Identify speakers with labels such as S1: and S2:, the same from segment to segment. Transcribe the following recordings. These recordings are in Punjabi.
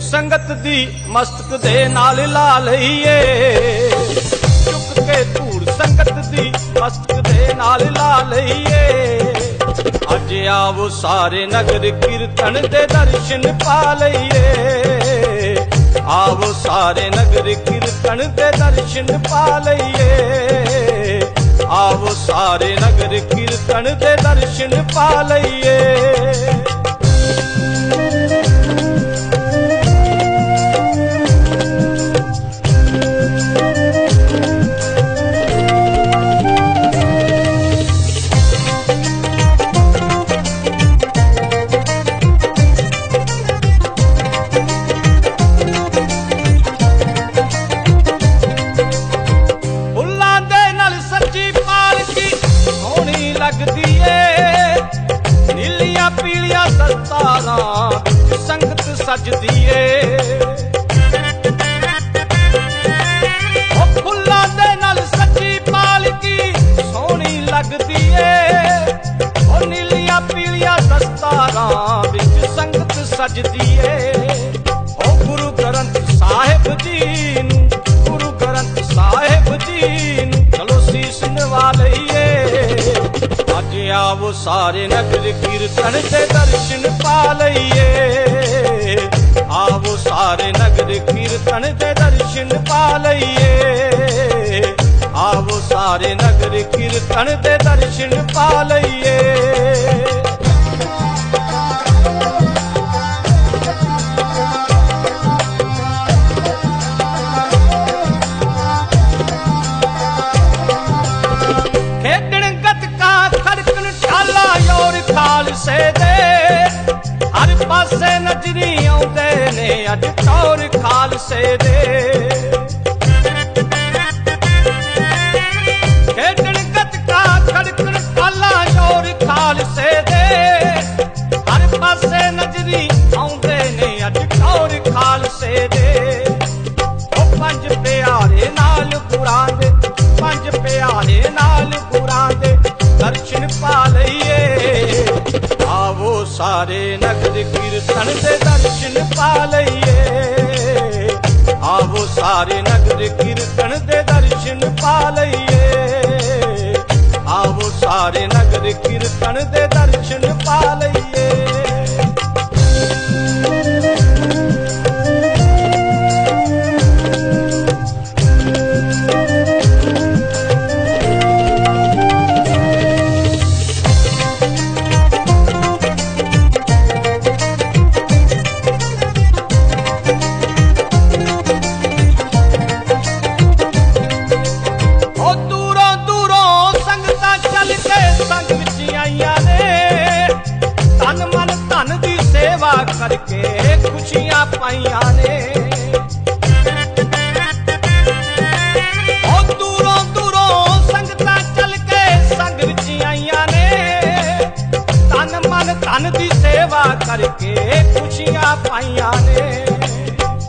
S1: ਕੇ ਸੰਗਤ ਦੀ ਮਸਤਕ ਦੇ ਨਾਲ ਲਾ ਲਈਏ। ਚੁੱਕ ਕੇ ਧੂੜ ਸੰਗਤ ਦੀ ਮਸਤਕ ਦੇ ਨਾਲ ਲਾ ਲਈਏ। ਅੱਜ ਆਵੋ ਸਾਰੇ ਨਗਰ ਕੀਰਤਨ ਦੇ ਦਰਸ਼ਨ ਪਾ ਲਈਏ। ਆਵੋ ਸਾਰੇ ਨਗਰ ਕੀਰਤਨ ਦੇ ਦਰਸ਼ਨ ਪਾ ਲਈਏ। ਆਵੋ ਸਾਰੇ ਨਗਰ ਕੀਰਤਨ ਦੇ ਦਰਸ਼ਨ ਪਾ ਲਈਏ। ਦਸਤਾਰਾਂ ਸੰਗਤ ਸਜਦੀ ਏ। ਉਹ ਫੁੱਲਾਂ ਦੇ ਨਾਲ ਸੱਚੀ ਪਾਲਕੀ ਸੋਹਣੀ ਲੱਗਦੀ ਏ। ਉਹ ਨੀਲੀਆਂ ਪੀਲੀਆਂ ਦਸਤਾਰਾਂ ਵਿੱਚ ਸੰਗਤ ਸਜਦੀ ਏ। ਸਾਰੇ ਨਗਰ ਕੀਰਤਨ ਤੇ ਦਰਸ਼ਨ ਪਾ ਲਈਏ। ਆਵੋ ਸਾਰੇ ਨਗਰ ਕੀਰਤਨ ਤੇ ਦਰਸ਼ਨ ਪਾ ਲਈਏ। ਆਵੋ ਸਾਰੇ ਨਗਰ ਕੀਰਤਨ ਤੇ ਦਰਸ਼ਨ ਪਾ ਲਈਏ। ਖਾਲਸੇ ਦੇ ਹਰ ਪਾਸੇ ਨਜ਼ਰੀ ਆਉਂਦੇ ਨੇ ਅੱਜ ਟੌਰ ਖਾਲਸੇ ਦੇ। ਸਾਰੇ ਨਗਰ ਕੀਰਤਨ ਦੇ ਦਰਸ਼ਨ ਪਾ ਲਈਏ। ਆਵੋ ਸਾਰੇ ਨਗਰ ਕੀਰਤਨ ਦੇ ਦਰਸ਼ਨ ਪਾ ਲਈਏ। ਸੇਵਾ ਕਰਕੇ ਖੁਸ਼ੀਆਂ ਪਾਈਆਂ ਨੇ। ਉਹ ਦੂਰੋਂ ਦੂਰੋਂ ਸੰਗਤਾਂ ਚੱਲ ਕੇ ਸੰਗ ਵਿੱਚ ਆਈਆਂ ਨੇ। ਤਨ ਮਨ ਧਨ ਦੀ ਸੇਵਾ ਕਰਕੇ ਖੁਸ਼ੀਆਂ ਪਾਈਆਂ ਨੇ।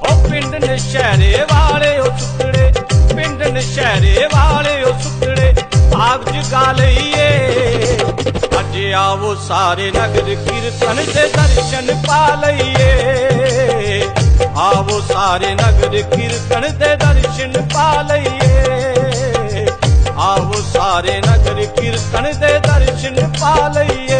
S1: ਉਹ ਪਿੰਡ ਨਸ਼ਹਿਰੇ ਵਾਲੇ ਉਹ ਸੁੱਤੜੇ ਪਿੰਡ ਨਸ਼ਹਿਰੇ ਵਾਲੇ ਉਹ ਸੁੱਤੜੇ ਆਪ ਜਗਾ ਲਈਏ। ਜੇ ਆਵੋ ਸਾਰੇ ਨਗਰ ਕੀਰਤਨ ਦੇ ਦਰਸ਼ਨ ਪਾ ਲਈਏ। ਆਵੋ ਸਾਰੇ ਨਗਰ ਕੀਰਤਨ ਦੇ ਦਰਸ਼ਨ ਪਾ ਲਈਏ। ਆਵੋ ਸਾਰੇ ਨਗਰ ਕੀਰਤਨ ਦੇ ਦਰਸ਼ਨ ਪਾ ਲਈਏ।